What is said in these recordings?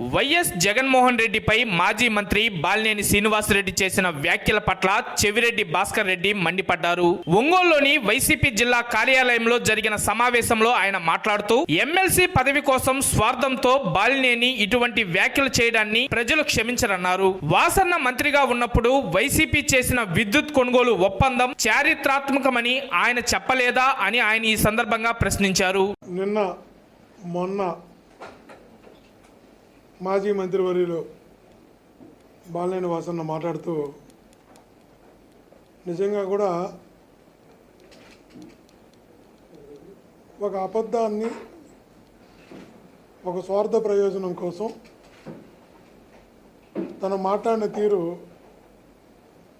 YS Jaganmohan రెడ్డిపై మాజీ మంత్రి బాలినేని శ్రీనివాసరెడ్డి చేసిన వ్యాఖ్యల పట్ల చెవిరెడ్డి భాస్కర్ రెడ్డి మండిపడ్డారు. ఒంగోలులోని వైసీపీ జిల్లా కార్యాలయంలో జరిగిన సమావేశంలో ఆయన మాట్లాడుతూ ఎమ్మెల్సీ పదవి కోసం స్వార్థంతో బాలినేని ఇటువంటి వ్యాఖ్యలు చేయడాన్ని ప్రజలు క్షమించరన్నారు. వాసన్న మంత్రిగా ఉన్నప్పుడు వైసీపీ చేసిన విద్యుత్ కొనుగోలు ఒప్పందం చారిత్రాత్మకమని ఆయన చెప్పలేదా అని ఆయన ఈ సందర్భంగా ప్రశ్నించారు. నిన్న మొన్న మాజీ మంత్రివర్యులు బాలినేని వాసన్న మాట్లాడుతూ నిజంగా కూడా ఒక అబద్ధాన్ని ఒక స్వార్థ ప్రయోజనం కోసం తను మాట్లాడిన తీరు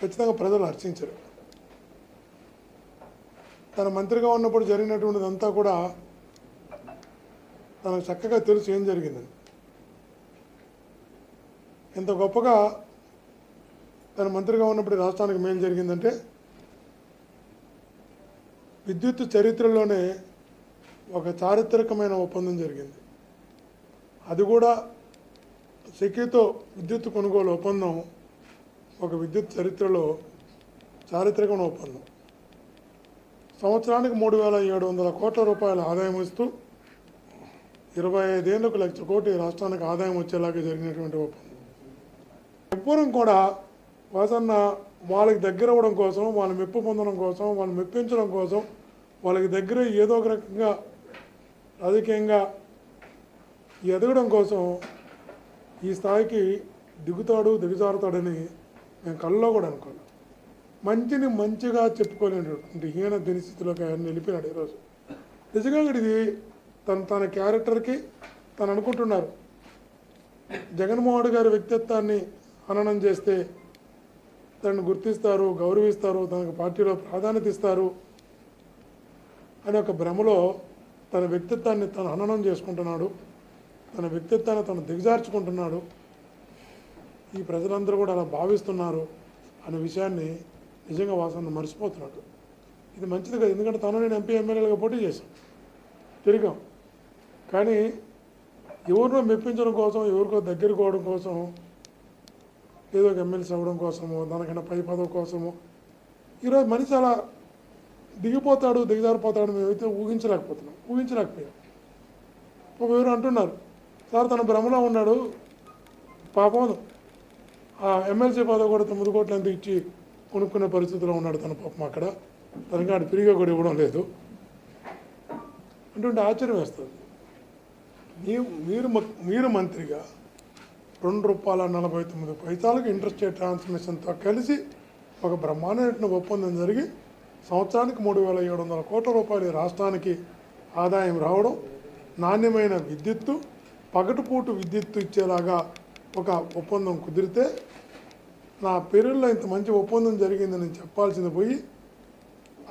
ఖచ్చితంగా ప్రజలు హర్షించరు. తన మంత్రిగా ఉన్నప్పుడు జరిగినటువంటిదంతా కూడా తనకు చక్కగా తెలుసు ఏం జరిగిందని. ఇంత గొప్పగా తన మంత్రిగా ఉన్నప్పుడు రాష్ట్రానికి మేలు జరిగిందంటే విద్యుత్ చరిత్రలోనే ఒక చారిత్రకమైన ఒప్పందం జరిగింది. అది కూడా సెకీతో విద్యుత్ కొనుగోలు ఒప్పందం ఒక విద్యుత్ చరిత్రలో చారిత్రకమైన ఒప్పందం. సంవత్సరానికి మూడు వేల ఏడు వందల కోట్ల రూపాయల ఆదాయం ఇస్తూ ఇరవై ఐదేళ్ళకు లక్ష కోటి రాష్ట్రానికి ఆదాయం వచ్చేలాగా జరిగినటువంటి ఒప్పందం. ఎవ్వరం కూడా వాసన్న వాళ్ళకి దగ్గర అవ్వడం కోసం వాళ్ళ మెప్పు పొందడం కోసం వాళ్ళని మెప్పించడం కోసం వాళ్ళకి దగ్గర ఏదో ఒక రకంగా రాజకీయంగా ఎదగడం కోసం ఈ స్థాయికి దిగుతాడు దిగజారుతాడని మేము కళ్ళలో కూడా అనుకోలేదు మంచిని మంచిగా చెప్పుకోలేనటువంటి హీన దినస్థితిలోకి ఆయన నిలిపినాడు ఈరోజు. నిజంగా ఇది తన తన క్యారెక్టర్కి తను అనుకుంటున్నారు. జగన్మోహన్ గారి వ్యక్తిత్వాన్ని హననం చేస్తే తనను గుర్తిస్తారు గౌరవిస్తారు తనకు పార్టీలో ప్రాధాన్యత ఇస్తారు అనే ఒక భ్రమలో తన వ్యక్తిత్వాన్ని తను హననం చేసుకుంటున్నాడు. తన వ్యక్తిత్వాన్ని తను దిగజార్చుకుంటున్నాడు. ఈ ప్రజలందరూ కూడా అలా భావిస్తున్నారు అనే విషయాన్ని నిజంగా వాసన మర్చిపోతున్నాడు. ఇది మంచిది కదా ఎందుకంటే తను నేను ఎంపీ ఎమ్మెల్యేలుగా పోటీ చేశాను. తిరిగాం. కానీ ఎవరినో మెప్పించడం కోసం ఎవరికో దగ్గర కోవడం కోసం ఏదో ఒక ఎమ్మెల్సీ అవ్వడం కోసమో దానికన్నా పై పదవి కోసమో. ఈరోజు మనిషి అలా దిగిపోతాడు దిగజారిపోతాడు మేమైతే ఊహించలేకపోతున్నాం. ఊహించలేకపోయాం. ఒక ఎవరు అంటున్నారు సార్ తన భ్రమలో ఉన్నాడు పాపం ఆ ఎమ్మెల్సీ పదవి కూడా తొమ్మిది కోట్లు ఎంత ఇచ్చి కొనుక్కునే పరిస్థితిలో ఉన్నాడు తన పాపం అక్కడ. తనకి ఆడు ఫ్రీగా కూడా ఇవ్వడం లేదు. అంటుంటే ఆశ్చర్యం వేస్తుంది. మీరు మీరు మీరు మంత్రిగా రెండు రూపాయల నలభై తొమ్మిది పైసలకు ఇంట్రెస్ట్ ట్రాన్స్మిషన్తో కలిసి ఒక బ్రహ్మాండమైన ఒప్పందం జరిగి సంవత్సరానికి మూడు వేల ఏడు వందల కోట్ల రూపాయలు రాష్ట్రానికి ఆదాయం రావడం నాణ్యమైన విద్యుత్తు పగటిపూటు విద్యుత్తు ఇచ్చేలాగా ఒక ఒప్పందం కుదిరితే నా పేరులో ఇంత మంచి ఒప్పందం జరిగిందని నేను చెప్పాల్సింది పోయి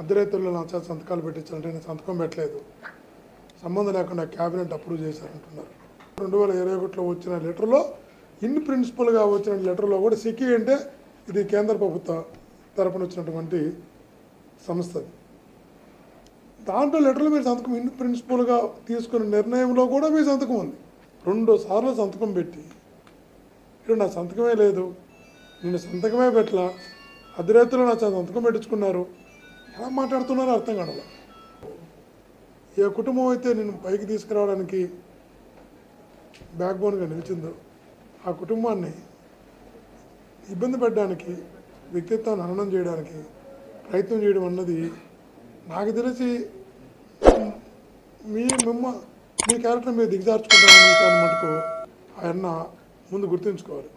అర్ధరైతుల్లో నా చేత సంతకాలు పెట్టించాలంటే నేను సంతకం పెట్టలేదు. సంబంధం లేకుండా క్యాబినెట్ అప్రూవ్ చేశారంటున్నారు. రెండు వేల ఇరవై ఒకటిలో వచ్చిన లెటర్లో ఇన్ ప్రిన్సిపల్గా వచ్చిన లెటర్లో కూడా సికి అంటే ఇది కేంద్ర ప్రభుత్వ తరపున వచ్చినటువంటి సంస్థ దాంట్లో లెటర్లో మీరు సంతకం ఇన్ ప్రిన్సిపల్గా తీసుకున్న నిర్ణయంలో కూడా మీ సంతకం ఉంది. రెండు సార్లు సంతకం పెట్టి ఇక్కడ నా సంతకమే లేదు నేను సంతకమే పెట్టలా అర్ధరాత్రిలో నా సంతకం పెట్టించుకున్నారు. ఎలా మాట్లాడుతున్నారో అర్థం కావడం ఏ కుటుంబం అయితే నేను పైకి తీసుకురావడానికి బ్యాక్ బోన్గా నిలిచిందో ఆ కుటుంబాన్ని ఇబ్బంది పెట్టడానికి వ్యక్తిత్వాన్ని హననం చేయడానికి ప్రయత్నం చేయడం అన్నది నాకు తెలిసి మీ మిమ్మ మీ క్యారెక్టర్ మీరు దిగజార్చుకుంటామన్న విషయాన్ని మటుకు ఆయన ముందు గుర్తుంచుకోవాలి.